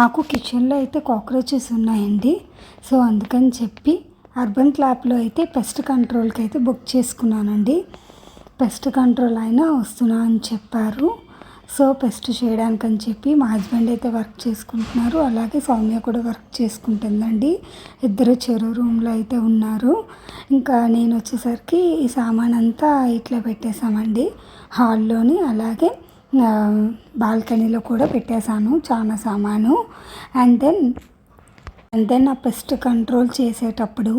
మాకు కిచెన్లో అయితే కాక్రోచెస్ ఉన్నాయండి. సో అందుకని చెప్పి అర్బన్ క్లాప్లో అయితే పెస్ట్ కంట్రోల్కి అయితే బుక్ చేసుకున్నానండి. పెస్ట్ కంట్రోల్ అయినా వస్తున్నా అని చెప్పారు. సో పెస్ట్ చేయడానికి అని చెప్పి మా హస్బెండ్ అయితే వర్క్ చేసుకుంటున్నారు. అలాగే సౌమ్య కూడా వర్క్ చేసుకుంటుందండి. ఇద్దరు చెరు రూమ్లో అయితే ఉన్నారు. ఇంకా నేను వచ్చేసరికి ఈ సామాన్ అంతా ఇట్లా పెట్టేశామండి. హాల్లోని అలాగే బాల్కనీలో కూడా పెట్టేశాను చాలా సామాను. అండ్ దెన్ అండ్ దెన్ ఆ పెస్ట్ కంట్రోల్ చేసేటప్పుడు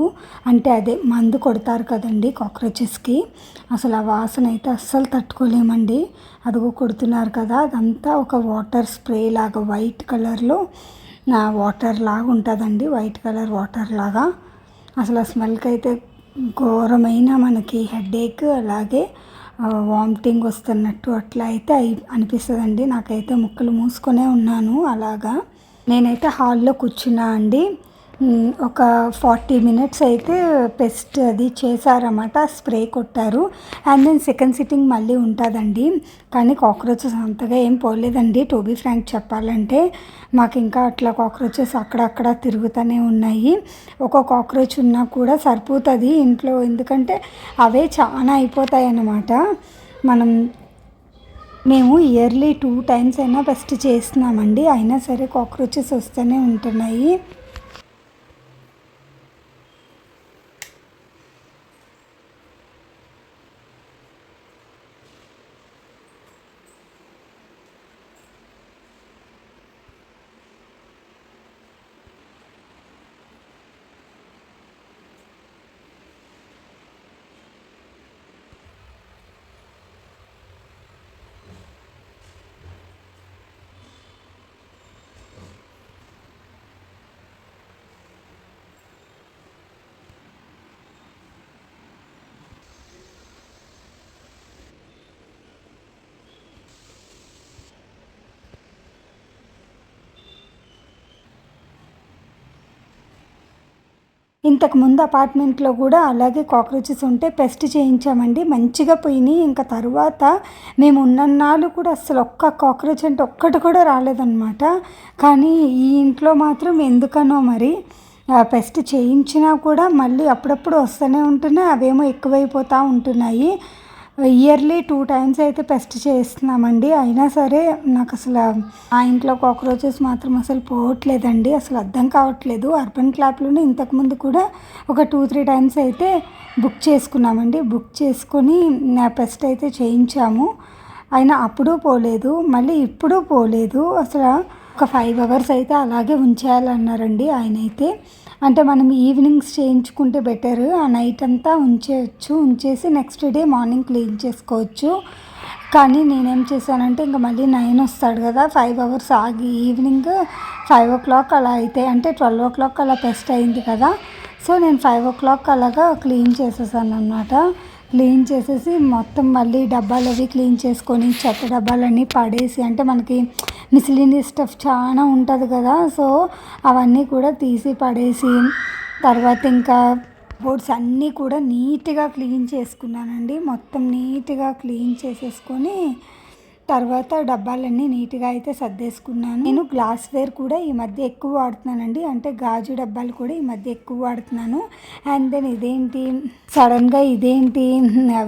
అంటే అదే మందు కొడతారు కదండి కాక్రోచెస్కి అసలు ఆ వాసన అయితే అస్సలు తట్టుకోలేమండి. అదిగో కొడుతున్నారు కదా అదంతా ఒక వాటర్ స్ప్రే లాగా వైట్ కలర్లో వాటర్ లాగా ఉంటుందండి వైట్ కలర్ వాటర్ లాగా. అసలు ఆ స్మెల్కి అయితే ఘోరమైన మనకి హెడేక్ అలాగే వామిటింగ్ వస్తున్నట్టు అట్లా అయితే అయి అనిపిస్తుందండి. నాకైతే ముక్కలు మూసుకొనే ఉన్నాను అలాగా. నేనైతే హాల్లో కూర్చున్నా అండి. ఒక ఫార్టీ మినిట్స్ అయితే పెస్ట్ అది చేశారన్నమాట స్ప్రే కొట్టారు. అండ్ దెన్ సెకండ్ సిట్టింగ్ మళ్ళీ ఉంటుందండి. కానీ కాక్రోచెస్ అంతగా ఏం పోలేదండి. టోబీ ఫ్రాంక్ చెప్పాలంటే మాకు ఇంకా అట్లా కాక్రోచెస్ అక్కడక్కడ తిరుగుతూనే ఉన్నాయి. ఒక కాక్రోచ్ ఉన్నా కూడా సరిపోతుంది ఇంట్లో. ఎందుకంటే అవే చాలా అయిపోతాయి అన్నమాట మనం మేము ఇయర్లీ టూ టైమ్స్ అయినా ఫస్ట్ చేస్తున్నామండి. అయినా సరే కాక్రోచెస్ వస్తూనే ఉంటున్నాయి. ఇంతకు ముందు అపార్ట్మెంట్లో కూడా అలాగే కాక్రోచెస్ ఉంటే పెస్ట్ చేయించామండి. మంచిగా పోయినాయి. ఇంకా తర్వాత మేము ఉన్నన్నాళ్ళు కూడా అసలు ఒక్క కాక్రోచ్ అంటే ఒక్కటి కూడా రాలేదన్నమాట. కానీ ఈ ఇంట్లో మాత్రం ఎందుకనో మరి పెస్ట్ చేయించినా కూడా మళ్ళీ అప్పుడప్పుడు వస్తూనే ఉంటున్నాయి. అవేమో ఎక్కువైపోతూ ఉంటున్నాయి. ఇయర్లీ టూ టైమ్స్ అయితే పెస్ట్ చేస్తున్నామండి. అయినా సరే నాకు అసలు ఆ ఇంట్లో కాక్రోచెస్ మాత్రం అసలు పోవట్లేదండి. అసలు అర్థం కావట్లేదు. అర్బన్ క్లాప్లోనే ఇంతకుముందు కూడా ఒక టూ త్రీ టైమ్స్ అయితే బుక్ చేసుకున్నామండి. బుక్ చేసుకొని నా పెస్ట్ అయితే చేయించాము. అయినా అప్పుడు పోలేదు. మళ్ళీ ఇప్పుడు పోలేదు. అసలు ఒక ఫైవ్ అవర్స్ అయితే అలాగే ఉంచేయాలన్నారండి ఆయన అయితే అంటే మనం ఈవినింగ్స్ చేయించుకుంటే బెటర్ ఆ నైట్ అంతా ఉంచేయచ్చు. ఉంచేసి నెక్స్ట్ డే మార్నింగ్ క్లీన్ చేసుకోవచ్చు. కానీ నేనేం చేశానంటే ఇంకా మళ్ళీ నైన్ వస్తాడు కదా ఫైవ్ అవర్స్ ఆగి ఈవినింగ్ ఫైవ్ ఓ క్లాక్ అలా అయితే అంటే ట్వెల్వ్ ఓ క్లాక్ అలా పెస్ట్ అయింది కదా. సో నేను ఫైవ్ ఓ క్లాక్ అలాగా క్లీన్ చేసేసాను అనమాట క్లీన్ చేసేసి మొత్తం మళ్ళీ డబ్బాలు అవి క్లీన్ చేసుకొని చెత్త డబ్బాలన్నీ పడేసి అంటే మనకి మిసిలినియస్ స్టఫ్ చాలా ఉంటుంది కదా సో అవన్నీ కూడా తీసి పడేసి తర్వాత ఇంకా బోర్డ్స్ అన్నీ కూడా నీట్గా క్లీన్ చేసుకున్నానండి. మొత్తం నీట్గా క్లీన్ చేసేసుకొని తర్వాత డబ్బాలన్నీ నీట్గా అయితే సర్దేసుకున్నాను. నేను గ్లాస్ వేర్ కూడా ఈ మధ్య ఎక్కువ వాడుతున్నానండి. అంటే గాజు డబ్బాలు కూడా ఈ మధ్య ఎక్కువ వాడుతున్నాను. అండ్ దెన్ ఇదేంటి? సడన్గా ఇదేంటి?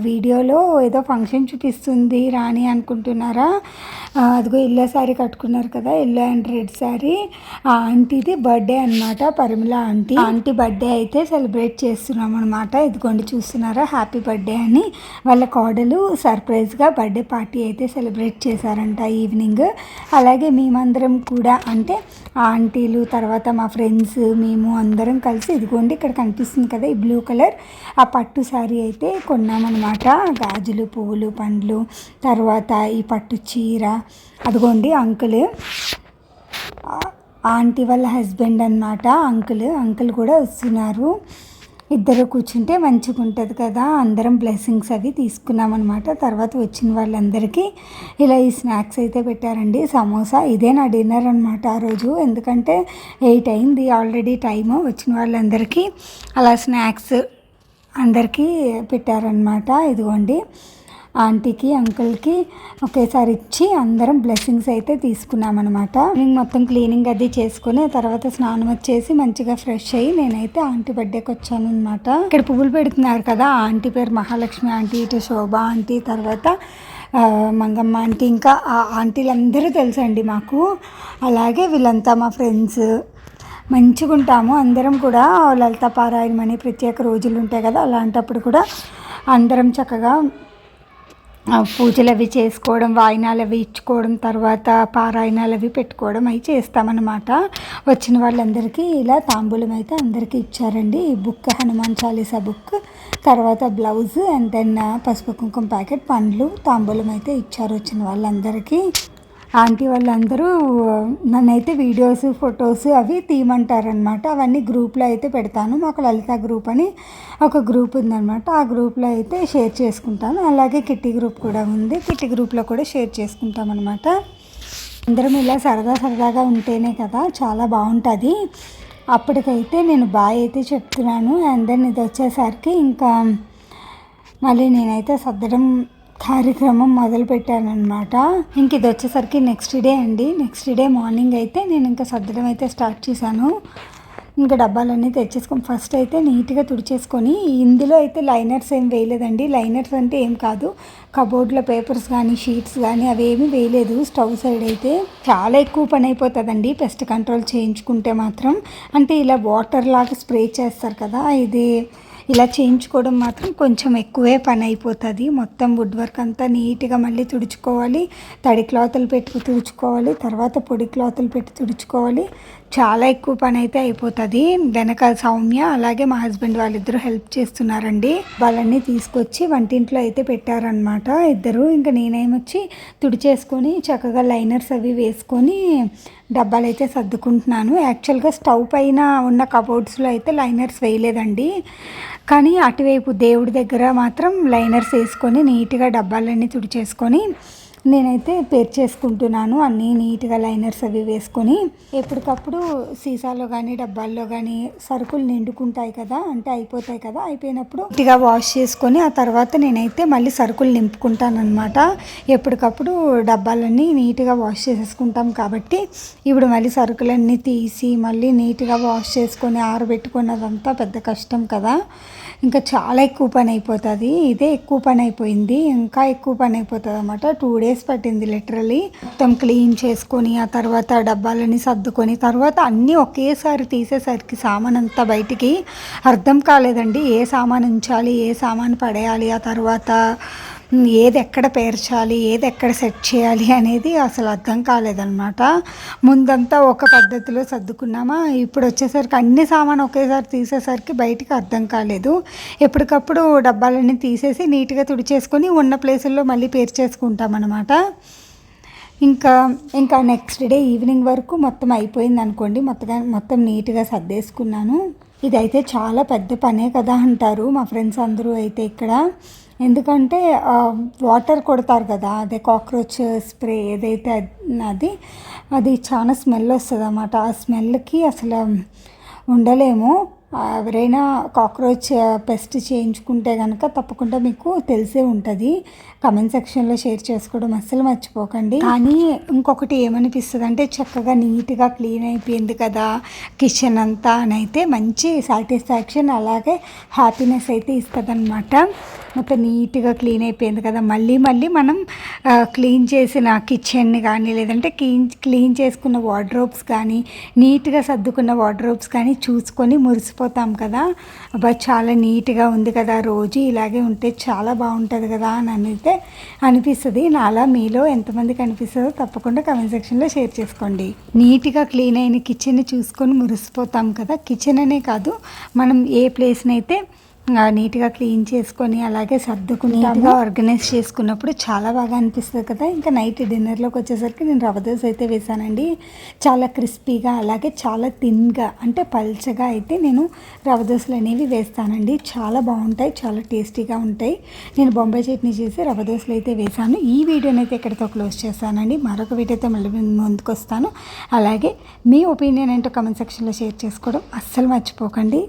వీడియోలో ఏదో ఫంక్షన్ చూపిస్తుంది రాణి అనుకుంటున్నారా? అదిగో ఎల్లో శారీ కట్టుకున్నారు కదా ఎల్లో అండ్ రెడ్ శారీ ఆ ఆంటీది బర్త్డే అనమాట పరిమళ ఆంటీ. ఆంటీ బర్త్డే అయితే సెలబ్రేట్ చేస్తున్నాం అనమాట ఇదిగోండి చూస్తున్నారా హ్యాపీ బర్త్డే అని. వాళ్ళ కోడలు సర్ప్రైజ్గా బర్త్డే పార్టీ అయితే సెలబ్రేట్ చేశారంట ఈవినింగ్. అలాగే మేమందరం కూడా అంటే ఆంటీలు తర్వాత మా ఫ్రెండ్స్ మేము అందరం కలిసి ఇదిగోండి ఇక్కడ కనిపిస్తుంది కదా ఈ బ్లూ కలర్. ఆ పట్టు శారీ అయితే కొన్నామన్నమాట. గాజులు పువ్వులు పండ్లు తర్వాత ఈ పట్టు చీర. అదిగోండి అంకుల్. ఆంటీ వాళ్ళ హస్బెండ్ అన్నమాట అంకుల్. అంకుల్ కూడా వస్తున్నారు. ఇద్దరు కూర్చుంటే మంచిగా ఉంటుంది కదా. అందరం బ్లెస్సింగ్స్ అవి తీసుకున్నాం అనమాట తర్వాత వచ్చిన వాళ్ళందరికీ ఇలా ఈ స్నాక్స్ అయితే పెట్టారండి. సమోసా ఇదే నా డిన్నర్ అనమాట ఆ రోజు. ఎందుకంటే ఎయిట్ అయింది ఆల్రెడీ టైము వచ్చిన వాళ్ళందరికీ అలా స్నాక్స్ అందరికీ పెట్టారనమాట ఇదిగోండి. ఆంటీకి అంకుల్కి ఒకేసారి ఇచ్చి అందరం బ్లెస్సింగ్స్ అయితే తీసుకున్నామన్నమాట. మేము మొత్తం క్లీనింగ్ అది చేసుకుని తర్వాత స్నానం వచ్చేసి మంచిగా ఫ్రెష్ అయ్యి నేనైతే ఆంటీ బర్త్డేకి వచ్చాను అనమాట ఇక్కడ పువ్వులు పెడుతున్నారు కదా ఆంటీ పేరు మహాలక్ష్మి ఆంటీ ఇటు శోభ ఆంటీ తర్వాత మంగమ్మ ఆంటీ ఇంకా ఆ ఆంటీలందరూ తెలుసండి మాకు. అలాగే వీళ్ళంతా మా ఫ్రెండ్స్ మంచిగా ఉంటాము అందరం కూడా లలిత పారాయణం అనే ప్రత్యేక రోజులు ఉంటాయి కదా అలాంటప్పుడు కూడా అందరం చక్కగా పూజలు అవి చేసుకోవడం వాయినాలు అవి ఇచ్చుకోవడం తర్వాత పారాయణాలు అవి పెట్టుకోవడం అవి చేస్తామన్నమాట. వచ్చిన వాళ్ళందరికీ ఇలా తాంబూలం అయితే అందరికీ ఇచ్చారండి. ఈ బుక్ హనుమాన్ చాలీసా బుక్ తర్వాత బ్లౌజ్ అండ్ దెన్ పసుపు కుంకుమ ప్యాకెట్ పండ్లు తాంబూలం అయితే ఇచ్చారు వచ్చిన వాళ్ళందరికీ. ఆంటీ వాళ్ళందరూ నన్నైతే వీడియోస్ ఫొటోస్ అవి తీయమంటారనమాట అవన్నీ గ్రూప్లో అయితే పెడతాను. మాకు లలిత గ్రూప్ అని ఒక గ్రూప్ ఉందనమాట ఆ గ్రూప్లో అయితే షేర్ చేసుకుంటాను. అలాగే కిట్టి గ్రూప్ కూడా ఉంది. కిట్టి గ్రూప్లో కూడా షేర్ చేసుకుంటాం అనమాట అందరం ఇలా సరదా సరదాగా ఉంటేనే కదా చాలా బాగుంటుంది. అప్పటికైతే నేను బాయ్ అయితే చెప్తున్నాను. అండ్ దెన్ ఇది వచ్చేసరికి ఇంకా మళ్ళీ నేనైతే సర్దడం కార్యక్రమం మొదలు పెట్టానమాట ఇంక ఇది వచ్చేసరికి నెక్స్ట్ డే అండి. నెక్స్ట్ డే మార్నింగ్ అయితే నేను ఇంకా సర్దడం అయితే స్టార్ట్ చేశాను. ఇంకా డబ్బాలన్నీ తెచ్చేసుకొని ఫస్ట్ అయితే నీట్గా తుడిచేసుకొని ఇందులో అయితే లైనర్స్ ఏం వేయలేదండి. లైనర్స్ అంటే ఏం కాదు. కబోర్డ్లో పేపర్స్ కానీ షీట్స్ కానీ అవి ఏమీ వేయలేదు. స్టవ్ సైడ్ అయితే చాలా ఎక్కువ పని అయిపోతుందండి. పెస్ట్ కంట్రోల్ చేయించుకుంటే మాత్రం. అంటే ఇలా వాటర్ లాగా స్ప్రే చేస్తారు కదా ఇది ఇలా చేయించుకోవడం మాత్రం కొంచెం ఎక్కువే పని అయిపోతుంది మొత్తం వుడ్ వర్క్ అంతా నీట్గా మళ్ళీ తుడుచుకోవాలి. తడి క్లాతులు పెట్టి తుడుచుకోవాలి. తర్వాత పొడి క్లాతులు పెట్టి తుడుచుకోవాలి. చాలా ఎక్కువ పని అయితే అయిపోతుంది. వెనక సౌమ్య అలాగే మా హస్బెండ్ వాళ్ళిద్దరూ హెల్ప్ చేస్తున్నారండి. వాళ్ళన్నీ తీసుకొచ్చి వంటింట్లో అయితే పెట్టారనమాట ఇద్దరు. ఇంకా నేనేమొచ్చి తుడిచేసుకొని చక్కగా లైనర్స్ అవి వేసుకొని డబ్బాలు అయితే సర్దుకుంటున్నాను. యాక్చువల్గా స్టవ్ పైన ఉన్న కబోర్డ్స్లో అయితే లైనర్స్ వేయలేదండి. కానీ అటువైపు దేవుడి దగ్గర మాత్రం లైనర్స్ వేసుకొని నీట్గా డబ్బాలన్నీ తుడిచేసుకొని నేనైతే పేర్ చేసుకుంటున్నాను. అన్నీ నీట్గా లైనర్స్ అవి వేసుకొని ఎప్పటికప్పుడు సీసాలో కానీ డబ్బాల్లో కానీ సరుకులు నిండుకుంటాయి కదా అంటే అయిపోతాయి కదా అయిపోయినప్పుడు నీట్గా వాష్ చేసుకొని ఆ తర్వాత నేనైతే మళ్ళీ సరుకులు నింపుకుంటానమాట ఎప్పటికప్పుడు డబ్బాలన్నీ నీట్గా వాష్ చేసేసుకుంటాం కాబట్టి ఇప్పుడు మళ్ళీ సరుకులన్నీ తీసి మళ్ళీ నీట్గా వాష్ చేసుకొని ఆరబెట్టుకున్నదంతా పెద్ద కష్టం కదా. ఇంకా చాలా ఎక్కువ పని అయిపోతుంది. ఇదే ఎక్కువ పని అయిపోయింది. ఇంకా ఎక్కువ పని అయిపోతుంది అనమాట టూ డేస్ పట్టింది లిటరలీ మొత్తం క్లీన్ చేసుకొని ఆ తర్వాత డబ్బాలని సర్దుకొని తర్వాత అన్నీ ఒకేసారి తీసేసరికి సామాన్ అంతా బయటికి. అర్థం కాలేదండి ఏ సామాన్ ఉంచాలి ఏ సామాన్ పడేయాలి ఆ తర్వాత ఏది ఎక్కడ పేర్చాలి ఏది ఎక్కడ సెట్ చేయాలి అనేది అసలు అర్థం కాలేదన్నమాట. ముందంతా ఒక పద్ధతిలో సర్దుకున్నామా ఇప్పుడు వచ్చేసరికి అన్ని సామాన్ ఒకేసారి తీసేసరికి బయటికి అర్థం కాలేదు. ఎప్పటికప్పుడు డబ్బాలన్నీ తీసేసి నీట్గా తుడిచేసుకొని ఉన్న ప్లేసుల్లో మళ్ళీ పేర్చేసుకుంటామన్నమాట. ఇంకా ఇంకా నెక్స్ట్ డే ఈవినింగ్ వరకు మొత్తం అయిపోయింది అనుకోండి మొత్తం మొత్తం నీట్గా సర్దేసుకున్నాను. ఇదైతే చాలా పెద్ద పనే కదా అంటారు మా ఫ్రెండ్స్ అందరూ అయితే ఇక్కడ. ఎందుకంటే వాటర్ కొడతారు కదా అదే కాక్రోచ్ స్ప్రే ఏదైతే అది అది చాలా స్మెల్ వస్తుంది అన్నమాట ఆ స్మెల్కి అసలు ఉండలేము. ఎవరైనా కాక్రోచ్ పెస్ట్ చేయించుకుంటే కనుక తప్పకుండా మీకు తెలిసే ఉంటుంది. కమెంట్ సెక్షన్లో షేర్ చేసుకోవడం అస్సలు మర్చిపోకండి. కానీ ఇంకొకటి ఏమనిపిస్తుంది అంటే చక్కగా నీట్గా క్లీన్ అయిపోయింది కదా కిచెన్ అంతా అని అయితే మంచి సాటిస్ఫాక్షన్ అలాగే హ్యాపీనెస్ అయితే ఇస్తుంది మొత్తం నీట్గా క్లీన్ అయిపోయింది కదా. మళ్ళీ మళ్ళీ మనం క్లీన్ చేసిన కిచెన్ని కానీ లేదంటే క్లీన్ క్లీన్ చేసుకున్న వార్డ్రోబ్స్ కానీ నీట్గా సర్దుకున్న వార్డ్రోబ్స్ కానీ చూసుకొని మురిసిపోతాం కదా. అబ్బా చాలా నీట్గా ఉంది కదా. రోజు ఇలాగే ఉంటే చాలా బాగుంటుంది కదా అని అయితే అనిపిస్తుంది. నాలా మీలో ఎంతమందికి అనిపిస్తుందో తప్పకుండా కమెంట్ సెక్షన్లో షేర్ చేసుకోండి. నీట్గా క్లీన్ అయిన కిచెన్ని చూసుకొని మురిసిపోతాం కదా. కిచెన్ అనే కాదు మనం ఏ ప్లేస్ని అయితే నీట్గా క్లీన్ చేసుకొని అలాగే సర్దుకుని నీట్గా ఆర్గనైజ్ చేసుకున్నప్పుడు చాలా బాగా అనిపిస్తుంది కదా. ఇంకా నైట్ డిన్నర్లోకి వచ్చేసరికి నేను రవ దోశ అయితే వేసానండి. చాలా క్రిస్పీగా అలాగే చాలా థిన్గా అంటే పల్చగా అయితే నేను రవ దోశలు అనేవి వేస్తానండి. చాలా బాగుంటాయి చాలా టేస్టీగా ఉంటాయి. నేను బొంబాయి చట్నీ చేసి రవ దోశలు అయితే వేసాను. ఈ వీడియోని అయితే ఇక్కడితో క్లోజ్ చేస్తానండి. మరొక వీడియోతో మళ్ళీ ముందుకొస్తాను. ముందుకు వస్తాను అలాగే మీ ఒపీనియన్ ఏంటో కమెంట్ సెక్షన్లో షేర్ చేసుకోవడం అస్సలు మర్చిపోకండి.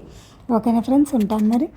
ఓకేనా ఫ్రెండ్స్? ఉంటాను మరి.